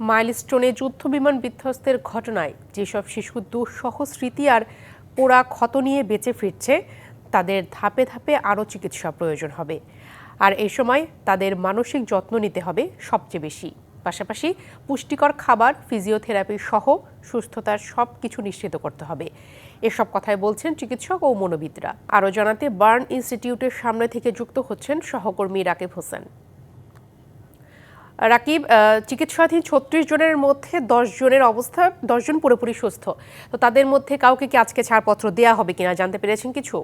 মাইলস্টোনে যুদ্ধ বিমান বিধ্বস্তের ঘটনায় যেসব শিশু দুঃসহ স্মৃতি আর পোড়া ক্ষত নিয়ে বেঁচে ফিরছে, তাদের ধাপে ধাপে আরও চিকিৎসা প্রয়োজন হবে। আর এই সময় তাদের মানসিক যত্ন নিতে হবে সবচেয়ে বেশি। পাশাপাশি পুষ্টিকর খাবার, ফিজিওথেরাপি সহ সুস্থতার সব কিছু নিশ্চিত করতে হবে। এসব কথাই বলছেন চিকিৎসক ও মনোবিদরা। আরও জানাতে বার্ন ইনস্টিটিউটের সামনে থেকে যুক্ত হচ্ছেন সহকর্মী রাকিব হোসেন। রাকিব চিকিৎসাধীন ছত্রিশ জনের মধ্যে দশ জনের অবস্থা দশজন পুরোপুরি সুস্থ। তো তাদের মধ্যে কাউকে কি আজকে ছাড়পত্র দেওয়া হবে কিনা? জানতে পেরেছেন কিছু?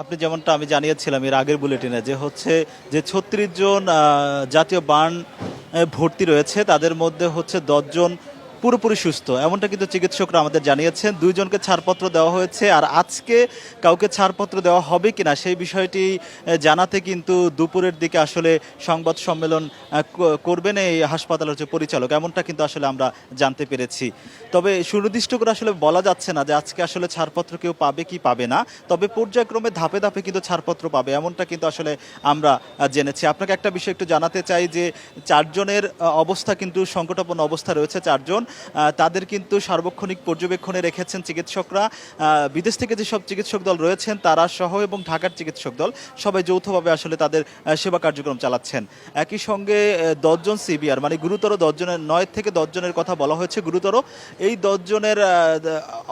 আপনি যেমনটা আমি জানিয়েছিলাম এর আগের বুলেটিনে যে হচ্ছে যে ছত্রিশ জন জাতীয় বার্ন ভর্তি রয়েছে, তাদের মধ্যে হচ্ছে জন পুরোপুরি সুস্থ। এমনটা কিন্তু চিকিৎসকরা আমাদের জানিয়েছেন। দুইজনকে ছাড়পত্র দেওয়া হয়েছে। আর আজকে কাউকে ছাড়পত্র দেওয়া হবে কিনা সেই বিষয়টি জানাতে কিন্তু দুপুরের দিকে আসলে সংবাদ সম্মেলন করবেন এই হাসপাতালের যে পরিচালক। এমনটা কিন্তু আসলে আমরা জানতে পেরেছি। তবে সুনির্দিষ্ট করে আসলে বলা যাচ্ছে না যে আজকে আসলে ছাড়পত্র কেউ পাবে কি পাবে না। তবে পর্যায়ক্রমে ধাপে ধাপে কিন্তু ছাড়পত্র পাবে। এমনটা কিন্তু আসলে আমরা জেনেছি। আপনাকে একটা বিষয় একটু জানাতে চাই যে, চারজনের অবস্থা কিন্তু সংকটাপন্ন অবস্থা রয়েছে চারজন। তাদের কিন্তু সার্বক্ষণিক পর্যবেক্ষণে রেখেছেন চিকিৎসকরা। বিদেশ থেকে যেসব চিকিৎসক দল রয়েছেন, তারা সহ এবং ঢাকার চিকিৎসক দল সবাই যৌথভাবে আসলে তাদের সেবা কার্যক্রম চালাচ্ছেন। একই সঙ্গে দশজন সিবিআর মানে গুরুতর দশজনের, নয় থেকে দশজনের কথা বলা হয়েছে, গুরুতর। এই দশজনের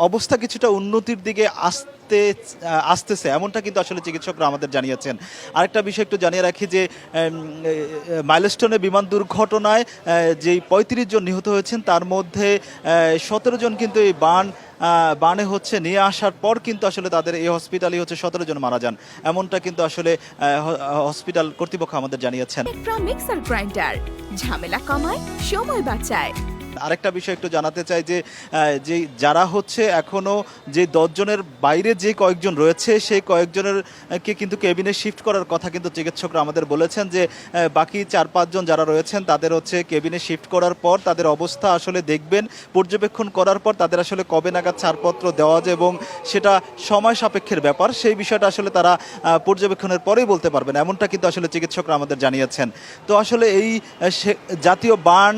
অবস্থা কিছুটা উন্নতির দিকে আসতে আসতেছে। এমনটা কিন্তু আসলে চিকিৎসকরা আমাদের জানিয়েছেন। আরেকটা বিষয় একটু জানিয়ে রাখি যে মাইলস্টোনে বিমান দুর্ঘটনায় যেই পঁয়ত্রিশ জন নিহত হয়েছেন, তার মধ্যে সতেরো জন কিন্তু এই বান বানে হচ্ছে নিয়ে আসার পর কিন্তু আসলে তাদের এই হসপিটালই হচ্ছে সতেরো জন মারা যান। এমনটা কিন্তু আসলে হসপিটাল কর্তৃপক্ষ আমাদের জানিয়েছেন। ঝামেলা কমায়, সময় বাঁচায়। আরেকটা বিষয় একটু জানাতে চাই যে যে যারা হচ্ছে এখনও যে দশজনের বাইরে যে কয়েকজন রয়েছে, সেই কয়েকজনের কে কিন্তু কেবিনে শিফট করার কথা কিন্তু চিকিৎসকরা আমাদের বলেছেন যে বাকি চার পাঁচজন যারা রয়েছেন, তাদের হচ্ছে কেবিনে শিফট করার পর তাদের অবস্থা আসলে দেখবেন, পর্যবেক্ষণ করার পর তাদের আসলে কবে নাগাদ ছাড়পত্র দেওয়া যায় এবং সেটা সময় সাপেক্ষের ব্যাপার। সেই বিষয়টা আসলে তারা পর্যবেক্ষণের পরেই বলতে পারবেন। এমনটা কিন্তু আসলে চিকিৎসকরা আমাদের জানিয়েছেন। তো আসলে এই জাতীয় বার্ন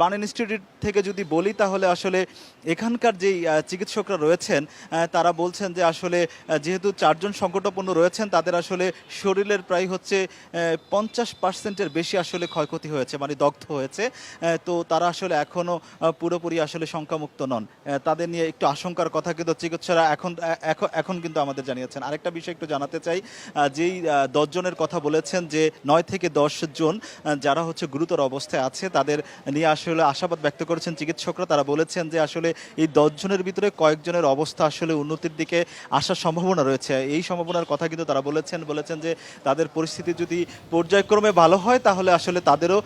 বার্ন ইনস্টিটিউট থেকে যদি বলি তাহলে আসলে এখানকার যেই চিকিৎসকরা রয়েছেন তারা বলছেন যে আসলে যেহেতু চারজন সংকটাপন্ন রয়েছেন, তাদের আসলে শরীরের প্রায় হচ্ছে পঞ্চাশ পার্সেন্টের বেশি আসলে ক্ষয়ক্ষতি হয়েছে মানে দগ্ধ হয়েছে। তো তারা আসলে এখনও পুরোপুরি আসলে শঙ্কামুক্ত নন। তাদের নিয়ে একটু আশঙ্কার কথা কিন্তু চিকিৎসারা এখন এখন এখন কিন্তু আমাদের জানিয়েছেন। আরেকটা বিষয় একটু জানাতে চাই যেই দশজনের কথা বলেছেন যে নয় থেকে দশ জন যারা হচ্ছে গুরুতর অবস্থায় আছে তাদের নিয়ে আসলে আশাবাদ ব্যক্ত করেছেন চিকিৎসকরা। তারা বলেছেন যে আসলে এই দশজনের ভিতরে কয়েকজনের অবস্থা আসলে উন্নতির দিকে আসার সম্ভাবনা রয়েছে। এই সম্ভাবনার কথা কিন্তু তারা বলেছেন বলেছেন যে তাদের পরিস্থিতি যদি পর্যায়ক্রমে ভালো হয়, তাহলে আসলে তাদেরও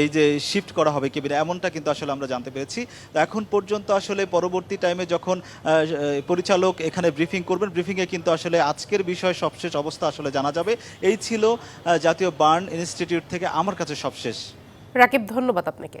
এই যে শিফট করা হবে কেবিনে। এমনটা কিন্তু আসলে আমরা জানতে পেরেছি। তো এখন পর্যন্ত আসলে পরবর্তী টাইমে যখন পরিচালক এখানে ব্রিফিং করবেন ব্রিফিংয়ে কিন্তু আসলে আজকের বিষয় সবশেষ অবস্থা আসলে জানা যাবে। এই ছিল জাতীয় বার্ন ইনস্টিটিউট থেকে আমার কাছে সবশেষ। রাকিব ধন্যবাদ আপনাকে।